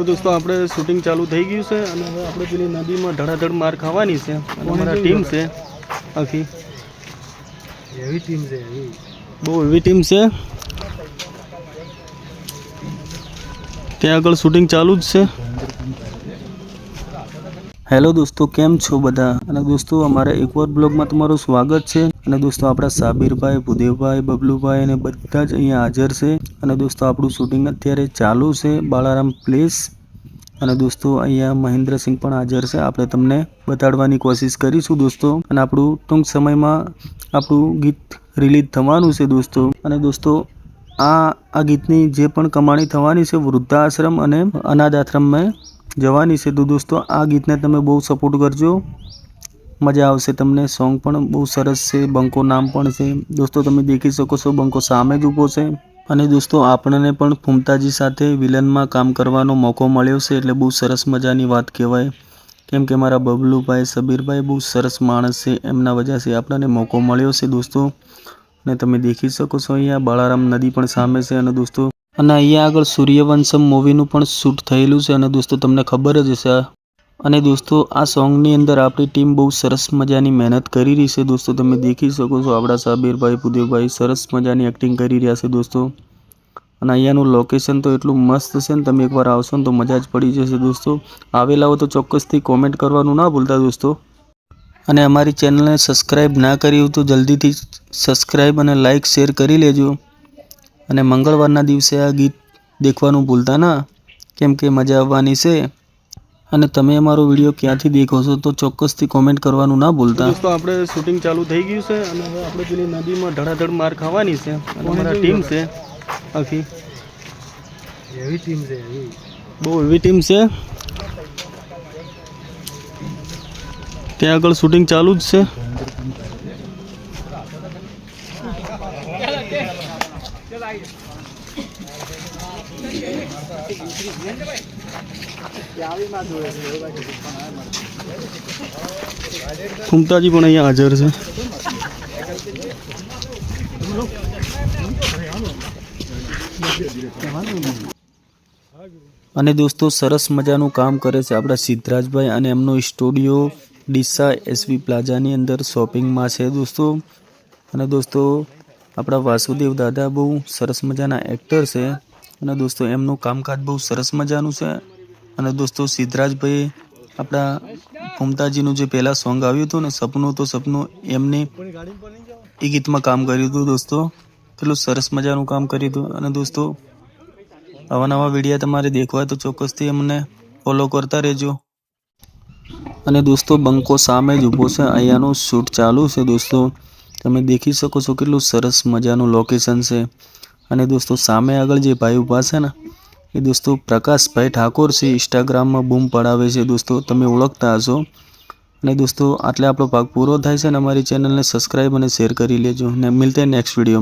તો દોસ્તો આપણે શૂટિંગ ચાલુ થઈ ગયું છે અને હવે આપણે પેલી નદીમાં ધડાધડ માર ખાવાની છે અને અમારા ટીમ છે? આખી. એવી ટીમ છે બહુ એવી ટીમ છે. ત્યાં આગળ શૂટિંગ ચાલુ જ છે. હેલો દોસ્તો, કેમ છો બધા? અને દોસ્તો, અમારા એકવાર બ્લોગમાં તમારું સ્વાગત છે. અને દોસ્તો, આપણા સાબિરભાઈ, ભૂદેવભાઈ, બબલુભાઈ અને બધા જ અહીંયા હાજર છે. અને દોસ્તો, આપણું શૂટિંગ અત્યારે ચાલુ છે બાળારામ પ્લેસ. અને દોસ્તો, અહીંયા મહેન્દ્રસિંહ પણ હાજર છે. આપણે તમને બતાડવાની કોશિશ કરીશું દોસ્તો. અને આપણું ટૂંક સમયમાં આપણું ગીત રિલીઝ થવાનું છે દોસ્તો. અને દોસ્તો, આ આ ગીતની જે પણ કમાણી થવાની છે, વૃદ્ધાશ્રમ અને અનાથ આશ્રમમાં જવાની છે. તો દોસ્તો, આ ગીતને તમે બહુ સપોર્ટ કરજો. મજા આવશે તમને. સોંગ પણ બહુ સરસ છે. બંકો નામ પણ છે. દોસ્તો, તમે દેખી શકો છો, બંકો સામે જ ઊભો છે. અને દોસ્તો, આપણને પણ ફૂમતાજી સાથે વિલનમાં કામ કરવાનો મોકો મળ્યો છે. એટલે બહુ સરસ મજાની વાત કહેવાય. કેમ કે મારા બબલુભાઈ, સબીરભાઈ બહુ સરસ માણસ છે. એમના વજહથી આપણને મોકો મળ્યો છે દોસ્તો. અને તમે દેખી શકો છો અહીંયા બાળારામ નદી પણ સામે છે. અને દોસ્તો અને અહીંયા આગળ સૂર્યવંશમ મૂવીનું પણ શૂટ થયેલું છે અને દોસ્તો તમને ખબર જ હશે અને દોસ્તો આ સોંગની અંદર આપણી ટીમ બહુ સરસ મજાની મહેનત કરી રહી છે દોસ્તો, તમે દેખી શકો છો આપણા સાબીરભાઈ પુદેવભાઈ સરસ મજાની એક્ટિંગ કરી રહ્યા છે દોસ્તો. અને અહીંયાનું લોકેશન તો એટલું મસ્ત છે ને તમે એકવાર આવશો ને તો મજા જ પડી જશે દોસ્તો. આવેલા હો તો ચોક્કસથી કોમેન્ટ કરવાનું ના ભૂલતા દોસ્તો. અને અમારી ચેનલને સબસ્ક્રાઈબ ના કરી તો જલ્દીથી સબસ્ક્રાઈબ અને લાઈક શેર કરી લેજો. અને મંગળવારના દિવસે આ ગીત દેખવાનું ભૂલતા ના કેમ કે મજા આવવાની છે. અને તમે અમારો વીડિયો ક્યાંથી દેખો છો તો ચોક્કસથી કોમેન્ટ કરવાનું ના ભૂલતા. દોસ્તો આપણે શૂટિંગ ચાલુ થઈ ગયું છે અને હવે આપણે પેલી નદીમાં ધડાધડ માર ખાવાની છે અને અમારા ટીમ છે? આખી. એવી ટીમ છે બહુ એવી ટીમ છે. ત્યાં આગળ શૂટિંગ ચાલુ જ છે. ફૂમતાજી પણ અહીંયા હાજર છે. અને દોસ્તો, સરસ મજાનું કામ કરે છે આપણા સિદ્ધરાજભાઈ અને એમનો સ્ટુડિયો ડીસા એસવી પ્લાઝાની અંદર શોપિંગમાં છે દોસ્તો. અને દોસ્તો, આપણા વાસુદેવ દાદા બહુ સરસ મજાના એક્ટર છે. અને દોસ્તો, એમનું કામકાજ બહુ સરસ મજાનું છે. અને દોસ્તો સિદ્ધરાજભાઈ આપણા મમતાજીનું જે પહેલાં સોંગ આવ્યું હતું ને, સપનું તો સપનું એમને એ ગીતમાં કામ કર્યું હતું દોસ્તો. કેટલું સરસ મજાનું કામ કર્યું હતું. અને દોસ્તો, આવા નવા વિડીયા તમારે દેખવા તો ચોક્કસથી અમને ફોલો કરતા રહેજો. અને દોસ્તો, બંકો સામે જ ઊભો છે. અહીંયાનું શૂટ ચાલુ છે દોસ્તો. તમે દેખી શકો છો કેટલું સરસ મજાનું લોકેશન છે. અને દોસ્તો, સામે આગળ જે ભાઈ ઊભા છે ને, એ દોસ્તો પ્રકાશભાઈ ઠાકોર છે, ઇન્સ્ટાગ્રામમાં બૂમ પડાવે છે. દોસ્તો, તમે ઓળખતા હશો. અને દોસ્તો, આટલે આપણો ભાગ પૂરો થાય છે ને, અમારી ચેનલને સબસ્ક્રાઈબ અને શેર કરી લેજો. અને મિલતે નેક્સ્ટ વિડીયોમાં